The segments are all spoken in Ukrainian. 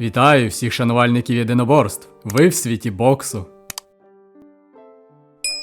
Вітаю всіх шанувальників єдиноборств. Ви в світі боксу.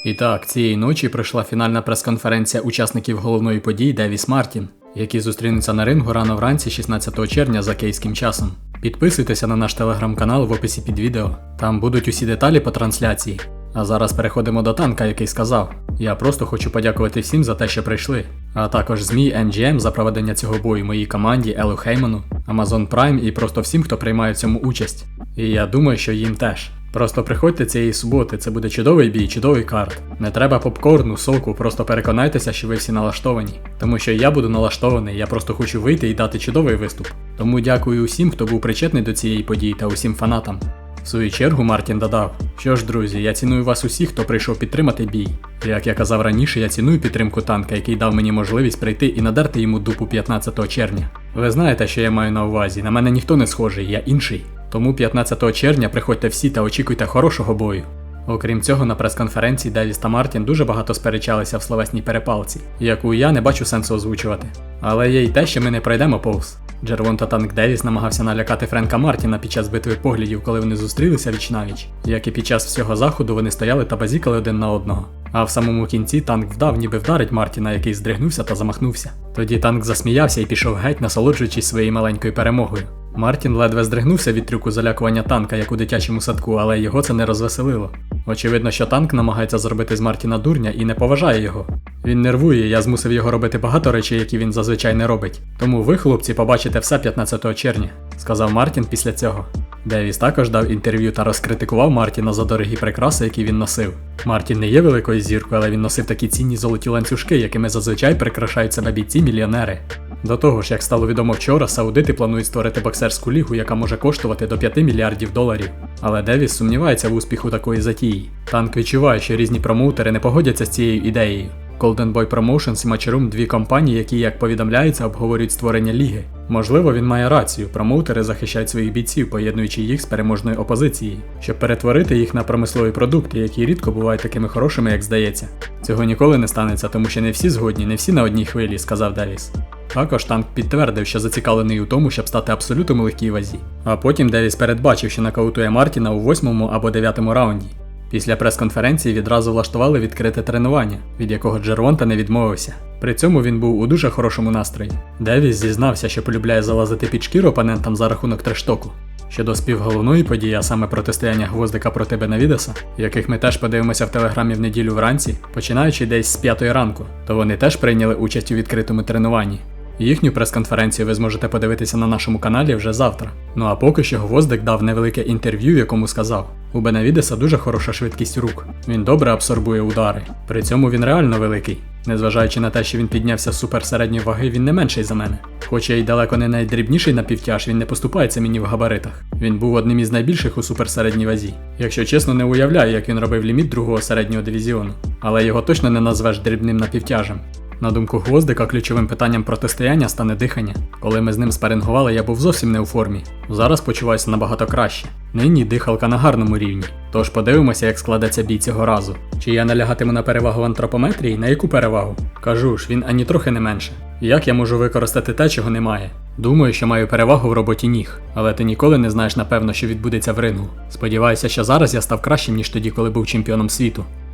І так, цієї ночі пройшла фінальна прес-конференція учасників головної події Девіс Мартін, які зустрінуться на рингу рано вранці 16 червня за київським часом. Підписуйтеся на наш телеграм-канал в описі під відео. Там будуть усі деталі по трансляції. А зараз переходимо до танка, який сказав: Я просто хочу подякувати всім за те, що прийшли. А також ЗМІ MGM за проведення цього бою моїй команді Елу Хейману, Amazon Prime і просто всім, хто приймає в цьому участь. І я думаю, що їм теж. Просто приходьте цієї суботи, це буде чудовий бій, чудовий карт. Не треба попкорну, соку, просто переконайтеся, що ви всі налаштовані. Тому що я буду налаштований, я просто хочу вийти і дати чудовий виступ. Тому дякую усім, хто був причетний до цієї події та усім фанатам. В свою чергу Мартін додав: Що ж, друзі, я ціную вас усіх, хто прийшов підтримати бій. Як я казав раніше, я ціную підтримку танка, який дав мені можливість прийти і надерти йому дупу 15 червня. Ви знаєте, що я маю на увазі, на мене ніхто не схожий, я інший. Тому 15 червня приходьте всі та очікуйте хорошого бою. Окрім цього, на прес-конференції Девіс та Мартін дуже багато сперечалися в словесній перепалці, яку я не бачу сенсу озвучувати. Але є й те, що ми не пройдемо повз. Джервонта Танк Девіс намагався налякати Френка Мартіна під час битви поглядів, коли вони зустрілися віч навіч. Як і під час всього заходу вони стояли та базікали один на одного. А в самому кінці танк вдав, ніби вдарить Мартіна, який здригнувся та замахнувся. Тоді танк засміявся і пішов геть, насолоджуючись своєю маленькою перемогою. Мартін ледве здригнувся від трюку залякування танка, як у дитячому садку, але його це не розвеселило. Очевидно, що танк намагається зробити з Мартіна дурня і не поважає його. Він нервує, я змусив його робити багато речей, які він зазвичай не робить. Тому ви, хлопці, побачите все 15 червня, сказав Мартін після цього. Девіс також дав інтерв'ю та розкритикував Мартіна за дорогі прикраси, які він носив. Мартін не є великою зіркою, але він носив такі цінні золоті ланцюжки, якими зазвичай прикрашають себе бійці-мільйонери. До того ж, як стало відомо вчора, саудити планують створити боксерську лігу, яка може коштувати до 5 мільярдів доларів. Але Девіс сумнівається в успіху такої затії. Танк відчуває, що різні промоутери не погодяться з цією ідеєю. Golden Boy Promotions і Matchroom – дві компанії, які, як повідомляється, обговорюють створення ліги. Можливо, він має рацію. Промоутери захищають своїх бійців, поєднуючи їх з переможною опозицією, щоб перетворити їх на промислові продукти, які рідко бувають такими хорошими, як здається. Цього ніколи не станеться, тому що не всі згодні, не всі на одній хвилі, сказав Девіс. Також танк підтвердив, що зацікавлений у тому, щоб стати абсолютом у легкій вазі. А потім Девіс передбачив, що нокаутує Мартіна у восьмому або дев'ятому раунді. Після прес-конференції відразу влаштували відкрите тренування, від якого Джервонта не відмовився. При цьому він був у дуже хорошому настрої. Девіс зізнався, що полюбляє залазити під шкіру опонентам за рахунок трештоку. Щодо співголовної події, а саме протистояння гвоздика проти Бенавідеса, яких ми теж подивимося в телеграмі в неділю вранці, починаючи десь з п'ятої ранку, то вони теж прийняли участь у відкритому тренуванні. Їхню прес-конференцію ви зможете подивитися на нашому каналі вже завтра. Ну а поки що Гвоздик дав невелике інтерв'ю, в якому сказав: у Бенавідеса дуже хороша швидкість рук. Він добре абсорбує удари. При цьому він реально великий. Незважаючи на те, що він піднявся з суперсередньої ваги, він не менший за мене. Хоча й далеко не найдрібніший на півтяж, він не поступається мені в габаритах. Він був одним із найбільших у суперсередній вазі. Якщо чесно, не уявляю, як він робив ліміт другого середнього дивізіону, але його точно не назвеш дрібним напівтяжем. На думку Гвоздика, ключовим питанням протистояння стане дихання. Коли ми з ним спарингували, я був зовсім не у формі. Зараз почуваюся набагато краще. Нині дихалка на гарному рівні. Тож подивимося, як складеться бій цього разу. Чи я налягатиму на перевагу в антропометрії? На яку перевагу? Кажу ж, він ані трохи не менше. Як я можу використати те, чого немає? Думаю, що маю перевагу в роботі ніг, але ти ніколи не знаєш напевно, що відбудеться в рингу. Сподіваюся, що зараз я став кращим, ніж тоді, коли був чемпіоном світу.